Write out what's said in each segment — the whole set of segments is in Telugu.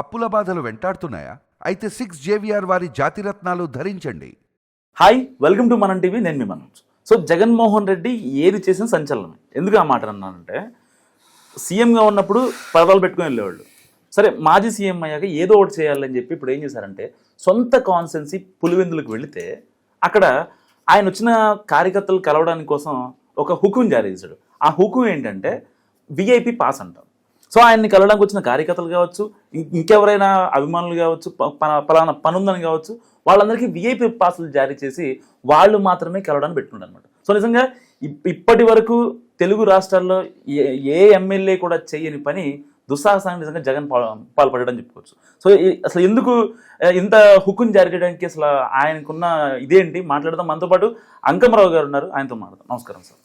అప్పుల బాధలు వెంటాడుతున్నాయా? అయితే సిక్స్ జేవిఆర్ వారి జాతిరత్నాలు ధరించండి. Hi welcome to Manam TV నేను మీ సో జగన్మోహన్ రెడ్డి ఏది చేసిన సంచలనం ఎందుకు ఆ మాట అన్నానంటే సీఎంగా ఉన్నప్పుడు పదవులు పెట్టుకుని వెళ్ళేవాళ్ళు. సరే మాజీ సీఎం అయ్యాక ఏదో ఒకటి చేయాలని చెప్పి ఇప్పుడు ఏం చేశారంటే సొంత కాన్సెన్సీ పులివెందులకు వెళితే అక్కడ ఆయన వచ్చిన కార్యకర్తలు కలవడానికి కోసం ఒక హుకుం జారీ చేశాడు. ఆ హుకుం ఏంటంటే విఐపి పాస్ అంటాం. సో ఆయన్ని కలవడానికి వచ్చిన కార్యకర్తలు కావచ్చు ఇంకెవరైనా అభిమానులు కావచ్చు ప- పలానా పనుందని కావచ్చు వాళ్ళందరికీ విఐపి పాసులు జారీ చేసి వాళ్ళు మాత్రమే కలవడానికి పెట్టుకున్నారు అనమాట సో నిజంగా ఇప్- ఇప్పటి వరకు తెలుగు రాష్ట్రాల్లో ఏ ఏ ఎమ్మెల్యే కూడా చేయని పని దుస్సాహసాన్ని నిజంగా జగన్ పాల్ పాల్పడడం చెప్పుకోవచ్చు. సో అసలు ఎందుకు ఇంత హుకుం జారీ చేయడానికి అసలు ఆయనకున్న ఇదేంటి మాట్లాడదాం. మనతో పాటు అంకమరావు గారు ఉన్నారు. ఆయనతో మాట్లాడదాం. నమస్కారం సార్.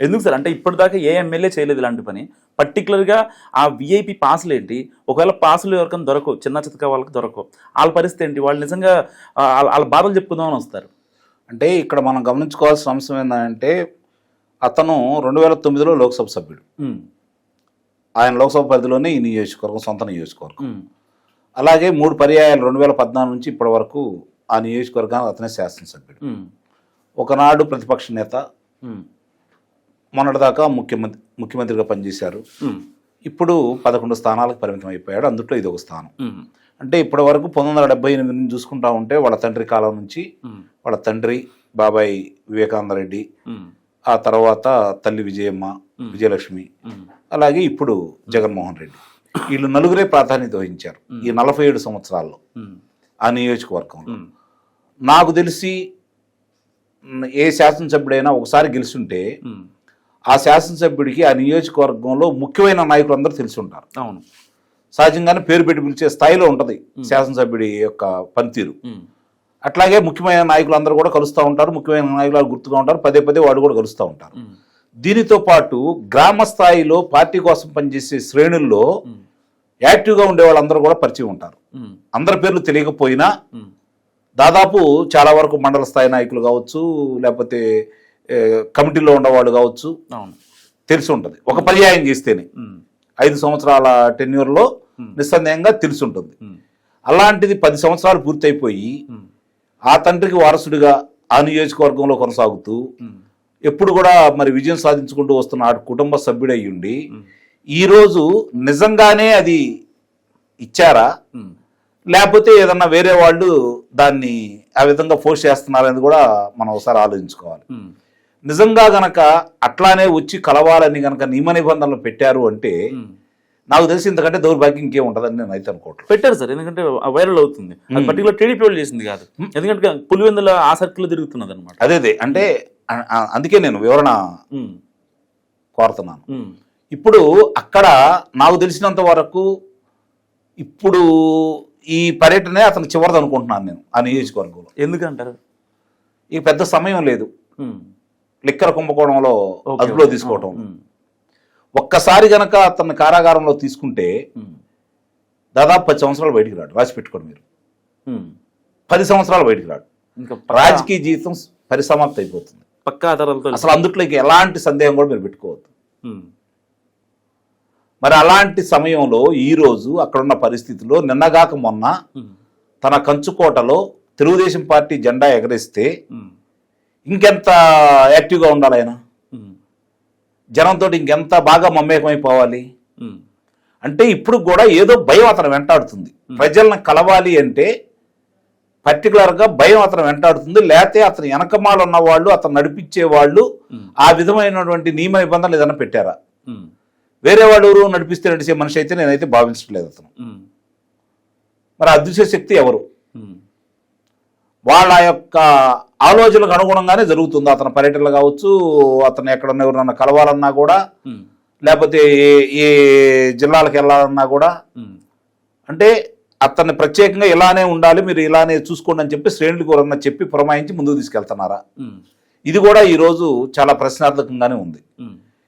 ఎందుకు సార్? అంటే ఇప్పటిదాకా ఏ ఎమ్మెల్యే చేయలేదు ఇలాంటి పని. పర్టికులర్గా ఆ విఐపి పాసులు ఏంటి? ఒకవేళ పాసులు ఎవరికైనా దొరకవు చిన్న చితక వాళ్ళకి దొరకవు. వాళ్ళ పరిస్థితి ఏంటి? వాళ్ళు నిజంగా వాళ్ళ బాధలు చెప్పుకుందామని వస్తారు. అంటే ఇక్కడ మనం గమనించుకోవాల్సిన అంశం ఏంటంటే అతను రెండు వేల తొమ్మిదిలో లోక్సభ సభ్యుడు. ఆయన లోక్సభ పరిధిలోనే ఈ నియోజకవర్గం సొంత నియోజకవర్గం. అలాగే మూడు పర్యాయాలు రెండు వేల పద్నాలుగు నుంచి ఇప్పటి వరకు ఆ నియోజకవర్గానికి అతనే శాసనసభ్యుడు. ఒకనాడు ప్రతిపక్ష నేత మొన్నటిదాకా ముఖ్యమంత్రి ముఖ్యమంత్రిగా పనిచేశారు. ఇప్పుడు పదకొండు స్థానాలకు పరిమితం అయిపోయాడు అందుట్లో ఇది ఒక స్థానం. అంటే ఇప్పటి వరకు పంతొమ్మిది వందల డెబ్బై ఎనిమిది నుంచి చూసుకుంటా ఉంటే వాళ్ళ తండ్రి కాలం నుంచి వాళ్ళ తండ్రి బాబాయ్ వివేకానంద రెడ్డి ఉమ్, ఆ తర్వాత తల్లి విజయమ్మ విజయలక్ష్మి అలాగే ఇప్పుడు జగన్మోహన్ రెడ్డి. వీళ్ళు నలుగురే ప్రాధాన్యత వహించారు ఈ నలభై ఏడు సంవత్సరాల్లో ఆ నియోజకవర్గంలో. నాకు తెలిసి ఏ శాసనసభ్యుడైనా ఒకసారి గెలుచుంటే ఉమ్, ఆ శాసనసభ్యుడికి ఆ నియోజకవర్గంలో ముఖ్యమైన నాయకులందరూ తెలిసి ఉంటారు. అవును. సహజంగానే పేరు పెట్టి పిలిచే స్థాయిలో ఉంటుంది శాసనసభ్యుడి యొక్క పనితీరు. అట్లాగే ముఖ్యమైన నాయకులందరూ కూడా కలుస్తూ ఉంటారు ముఖ్యమైన నాయకులు గుర్తుగా ఉంటారు పదే పదే వాడు కూడా కలుస్తూ ఉంటారు. దీనితో పాటు గ్రామ స్థాయిలో పార్టీ కోసం పనిచేసే శ్రేణుల్లో యాక్టివ్గా ఉండే వాళ్ళందరూ కూడా పరిచయం ఉంటారు. అందరి పేర్లు తెలియకపోయినా దాదాపు చాలా వరకు మండల స్థాయి నాయకులు కావచ్చు లేకపోతే కమిటీలో ఉన్నవాళ్ళు కావచ్చు తెలిసి ఉంటుంది. ఒక పర్యాయం చేస్తేనే. ఐదు సంవత్సరాల టెన్యూర్లో నిస్సందేహంగా తెలిసి ఉంటుంది. అలాంటిది పది సంవత్సరాలు పూర్తయిపోయి ఆ తండ్రికి వారసుడిగా ఆ నియోజకవర్గంలో కొనసాగుతూ ఎప్పుడు కూడా మరి విజయం సాధించుకుంటూ వస్తున్న ఆ కుటుంబ సభ్యుడై ఉండి ఉమ్, ఈరోజు నిజంగానే అది ఇచ్చారా? లేకపోతే ఏదన్నా వేరే వాళ్ళు దాన్ని ఆ విధంగా ఫోర్స్ చేస్తున్నారని కూడా మనం ఒకసారి ఆలోచించుకోవాలి. నిజంగా గనక అట్లానే వచ్చి కలవాలని గనక నియమ నిబంధనలు పెట్టారు అంటే. నాకు తెలిసి ఇంతకంటే దౌర్భాగ్యం ఇంకేం ఉంటుందని నేను అయితే అనుకోవట్లేదు. పెట్టారు సార్ ఎందుకంటే వైరల్ అవుతుంది. అది పర్టికులర్ టీడీపీ వాళ్ళు చేసింది కాదు. ఎందుకంటే పులివెందుల ఆ సర్కిల్ తిరుగుతున్నది అనమాట అదే. అంటే అందుకే నేను వివరణ కోరుతున్నాను. ఇప్పుడు అక్కడ నాకు తెలిసినంత వరకు ఇప్పుడు ఈ పర్యటనే అతను చివరిది అనుకుంటున్నాను నేను ఆ నియోజకవర్గంలో. ఎందుకంటారు? ఈ పెద్ద సమయం లేదు. లిక్కర కుంభకోణంలో అదుపులో. తీసుకోవటం. ఒక్కసారి గనక అతన్ని కారాగారంలో తీసుకుంటే దాదాపు పది సంవత్సరాలు బయటికి రాడు రాసి పెట్టుకోండి మీరు. పది సంవత్సరాలు బయటికి రాడు. ఇంకా రాజకీయ జీవితం పరిసమాప్తి అయిపోతుంది. పక్కా ఆధారాలతో అసలు అందుట్లో ఇంక ఎలాంటి సందేహం కూడా మీరు పెట్టుకోవద్దు. మరి అలాంటి సమయంలో ఈ రోజు అక్కడున్న పరిస్థితుల్లో నిన్నగాక మొన్న తన కంచుకోటలో తెలుగుదేశం పార్టీ జెండా ఎగరేస్తే ఇంకెంత యాక్టివ్గా ఉండాలి ఆయన? జనంతో ఇంకెంత బాగా మమేకమైపోవాలి? ఉమ్, అంటే ఇప్పుడు కూడా ఏదో భయం అతను వెంటాడుతుంది. ప్రజలను కలవాలి అంటే పర్టికులర్గా భయం అతను వెంటాడుతుంది. లేకపోతే అతను వెనకమాల ఉన్న వాళ్ళు అతను నడిపించే వాళ్ళు ఆ విధమైనటువంటి నియమ నిబంధనలు ఏదైనా పెట్టారా? వేరే వాళ్ళు ఎవరు నడిపిస్తే నడిచే మనిషి అయితే నేనైతే భావించట్లేదు అతను. మరి అదృశ్య శక్తి ఎవరు? వాళ్ళ యొక్క ఆలోచనలకు అనుగుణంగానే జరుగుతుంది. అతని పర్యటనలు కావచ్చు అతను ఎక్కడన్నా ఎవరన్నా కలవాలన్నా కూడా లేకపోతే ఏ జిల్లాలకు వెళ్ళాలన్నా కూడా. అంటే అతన్ని ప్రత్యేకంగా ఇలానే ఉండాలి మీరు ఇలానే చూసుకోండి అని చెప్పి శ్రేణులకు ఎవరన్నా చెప్పి పురమాయించి ముందుకు తీసుకెళ్తున్నారా? ఇది కూడా ఈరోజు చాలా ప్రశ్నార్థకంగానే ఉంది.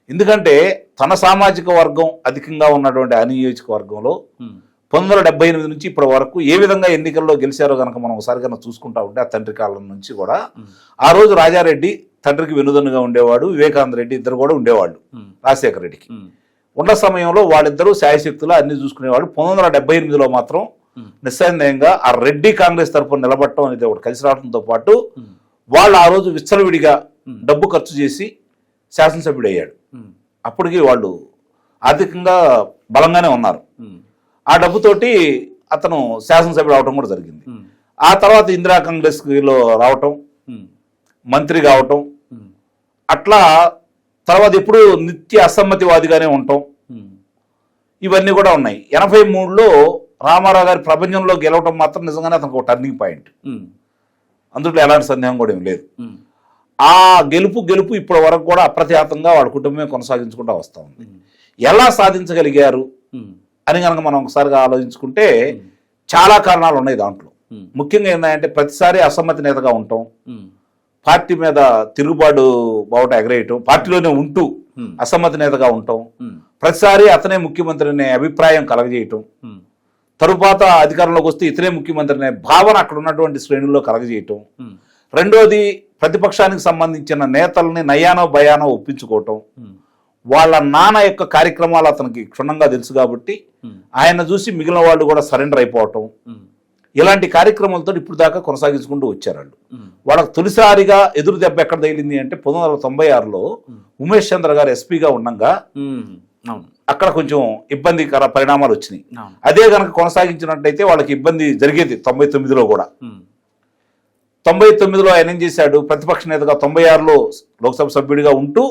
ఎందుకంటే తన సామాజిక వర్గం అధికంగా ఉన్నటువంటి ఆ నియోజకవర్గంలో ఉమ్, పంతొమ్మిది వందల డెబ్బై ఎనిమిది నుంచి ఇప్పటి వరకు ఏ విధంగా ఎన్నికల్లో గెలిచారో కనుక మనం ఒకసారి కనుక చూసుకుంటా ఉంటే ఆ తండ్రి కాలం నుంచి కూడా ఆ రోజు రాజారెడ్డి తండ్రికి వెనుదన్నుగా ఉండేవాడు వివేకానంద రెడ్డి ఇద్దరు కూడా ఉండేవాళ్ళు రాజశేఖర రెడ్డికి ఉన్న సమయంలో వాళ్ళిద్దరూ శాయశక్తులు అన్ని చూసుకునేవాడు పంతొమ్మిది వందల మాత్రం. నిస్సందేహంగా ఆ రెడ్డి కాంగ్రెస్ తరఫున నిలబడటం అనేది ఒకటి కలిసి రావడంతో పాటు. వాళ్ళు ఆ రోజు విచ్చలవిడిగా. డబ్బు ఖర్చు చేసి శాసనసభ్యుడు అయ్యాడు. అప్పటికి వాళ్ళు ఆర్థికంగా బలంగానే ఉన్నారు. ఆ డబ్బుతోటి అతను శాసనసభ్యుడు అవడం కూడా జరిగింది. ఆ తర్వాత ఇందిరా కాంగ్రెస్లో రావటం. మంత్రి కావటం. అట్లా తర్వాత ఎప్పుడు నిత్య అసమ్మతివాదిగానే ఉంటాం. ఇవన్నీ కూడా ఉన్నాయి ఎనభై మూడులో రామారావు గారి ప్రపంచంలో గెలవటం మాత్రం నిజంగానే అతనికి ఒక టర్నింగ్ పాయింట్. అందులో ఎలాంటి సందేహం కూడా ఏం లేదు. ఆ గెలుపు గెలుపు ఇప్పటి వరకు కూడా అప్రతిహతంగా వాళ్ళ కుటుంబమే కొనసాగించుకుంటూ వస్తూ ఉంది. ఎలా సాధించగలిగారు. అని కనుక మనం ఒకసారిగా ఆలోచించుకుంటే చాలా కారణాలు ఉన్నాయి దాంట్లో ఉమ్. ముఖ్యంగా ఏంటంటే ప్రతిసారి అసమ్మతి నేతగా ఉంటాం ఉమ్. పార్టీ మీద తిరుగుబాటు బావుట ఎగరేయటం పార్టీలోనే ఉంటూ. అసమ్మతి నేతగా ఉంటాం. ప్రతిసారి అతనే ముఖ్యమంత్రి అనే అభిప్రాయం కలగజేయటం. తరువాత అధికారంలోకి వస్తే ఇతనే ముఖ్యమంత్రి అనే భావన అక్కడ ఉన్నటువంటి శ్రేణుల్లో కలగజేయటం. రెండోది ప్రతిపక్షానికి సంబంధించిన నేతల్ని నయానో భయానో ఒప్పించుకోవటం. వాళ్ళ నాన్న యొక్క కార్యక్రమాలు అతనికి క్షుణ్ణంగా తెలుసు కాబట్టి. ఆయన చూసి మిగిలిన వాళ్ళు కూడా సరెండర్ అయిపోవటం. ఉమ్. ఇలాంటి కార్యక్రమాలతో ఇప్పుడు దాకా కొనసాగించుకుంటూ వచ్చారు వాళ్ళు ఉమ్. వాళ్ళకి తొలిసారిగా ఎదురు దెబ్బ ఎక్కడ తగిలింది అంటే పంతొమ్మిది వందల తొంభై ఆరులో ఉమేష్ చంద్ర గారు ఎస్పీగా ఉండగా అక్కడ కొంచెం ఇబ్బందికర పరిణామాలు వచ్చినాయి. అదే కనుక కొనసాగించినట్టయితే వాళ్ళకి ఇబ్బంది జరిగేది తొంభై తొమ్మిదిలో కూడా. తొంభై తొమ్మిదిలో ఆయన ఏం చేశాడు? ప్రతిపక్ష నేతగా తొంభై ఆరులో లోక్సభ సభ్యుడిగా ఉంటూ.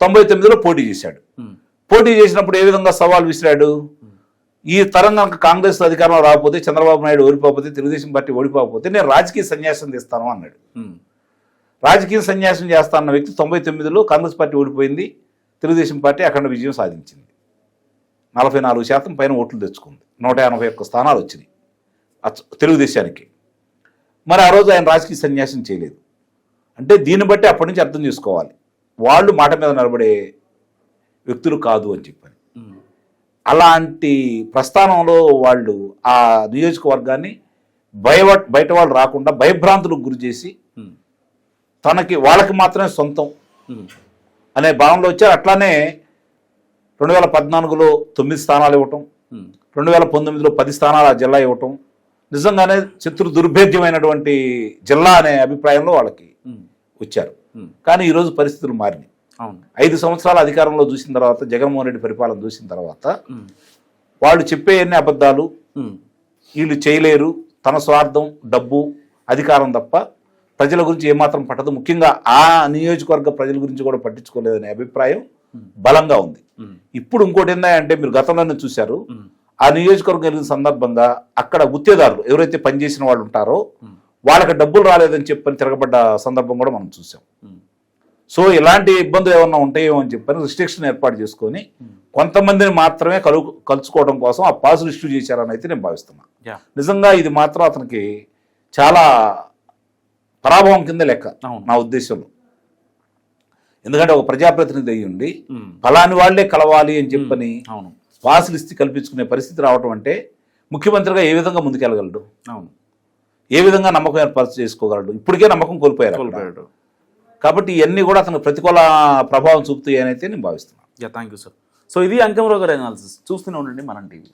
తొంభై తొమ్మిదిలో పోటీ చేశాడు. పోటీ చేసినప్పుడు ఏ విధంగా సవాల్ విసిరాడు? ఈ తరం కనుక కాంగ్రెస్ అధికారంలో రాకపోతే చంద్రబాబు నాయుడు ఓడిపోకపోతే తెలుగుదేశం పార్టీ ఓడిపోకపోతే నేను రాజకీయ సన్యాసం తీస్తాను అన్నాడు. రాజకీయ సన్యాసం చేస్తా అన్న వ్యక్తి తొంభై తొమ్మిదిలో కాంగ్రెస్ పార్టీ ఓడిపోయింది తెలుగుదేశం పార్టీ అఖండ విజయం సాధించింది. నలభై నాలుగు శాతం పైన ఓట్లు తెచ్చుకుంది. నూట ఎనభై ఒక్క స్థానాలు వచ్చినాయి తెలుగుదేశానికి. మరి ఆ రోజు ఆయన రాజకీయ సన్యాసం చేయలేదు. అంటే దీన్ని బట్టి అప్పటి నుంచి అర్థం చేసుకోవాలి. వాళ్ళు మాట మీద నిలబడే వ్యక్తులు కాదు అని చెప్పని. అలాంటి ప్రస్థానంలో వాళ్ళు ఆ నియోజకవర్గాన్ని భయ బయట వాళ్ళు రాకుండా భయభ్రాంతులకు గురి చేసి. తనకి వాళ్ళకి మాత్రమే సొంతం. అనే భావనలో వచ్చారు అట్లానే రెండు వేల పద్నాలుగులో తొమ్మిది స్థానాలు ఇవ్వటం. రెండు వేల పంతొమ్మిదిలో పది స్థానాలు ఆ జిల్లా ఇవ్వటం నిజంగానే శత్రు దుర్భేద్యమైనటువంటి జిల్లా అనే అభిప్రాయంలో వాళ్ళకి. వచ్చారు. కానీ ఈరోజు పరిస్థితులు మారినాయి ఐదు సంవత్సరాల అధికారంలో చూసిన తర్వాత జగన్మోహన్ రెడ్డి పరిపాలన చూసిన తర్వాత. వాళ్ళు చెప్పే ఎన్ని అబద్ధాలు. వీళ్ళు చేయలేరు తన స్వార్థం డబ్బు అధికారం తప్ప ప్రజల గురించి ఏమాత్రం పట్టదు ముఖ్యంగా ఆ నియోజకవర్గ ప్రజల గురించి కూడా పట్టించుకోలేదనే అభిప్రాయం బలంగా ఉంది. ఇప్పుడు ఇంకోటి ఏంటంటే మీరు గతంలోనే చూశారు. ఆ నియోజకవర్గం వెళ్ళిన సందర్భంగా అక్కడ గుత్తేదారులు ఎవరైతే పనిచేసిన వాళ్ళు ఉంటారో. వాళ్ళకి డబ్బులు రాలేదని చెప్పని తిరగబడ్డ సందర్భం కూడా మనం చూసాం. సో ఇలాంటి ఇబ్బందులు ఏమన్నా ఉంటాయేమో అని చెప్పని రిస్ట్రిక్షన్ ఏర్పాటు చేసుకొని కొంతమందిని మాత్రమే కలు కలుసుకోవడం కోసం ఆ పాసులు ఇష్యూ చేశారని అయితే నేను భావిస్తున్నా. యా. నిజంగా ఇది మాత్రం అతనికి చాలా పరాభవం కింద లెక్క. నా ఉద్దేశంలో. ఎందుకంటే ఒక ప్రజాప్రతినిధి అయ్యి ఉండి. ఫలాని వాళ్ళే కలవాలి అని చెప్పని అవును. పాసులు ఇస్తే కల్పించుకునే పరిస్థితి రావటం అంటే ముఖ్యమంత్రిగా ఏ విధంగా ముందుకెళ్ళగలడు? అవును. ఏ విధంగా నమ్మకం ఏర్పాటు చేసుకోగలడు? ఇప్పటికే నమ్మకం కోల్పోయారు కాబట్టి ఇవన్నీ కూడా అతనికి ప్రతికూల ప్రభావం చూపుతాయి అయితే నేను భావిస్తున్నాను. Yeah thank you sir so ఇది అంకమరావు గారి అనాలిసిస్ చూస్తూనే ఉండండి మనం టీవీ.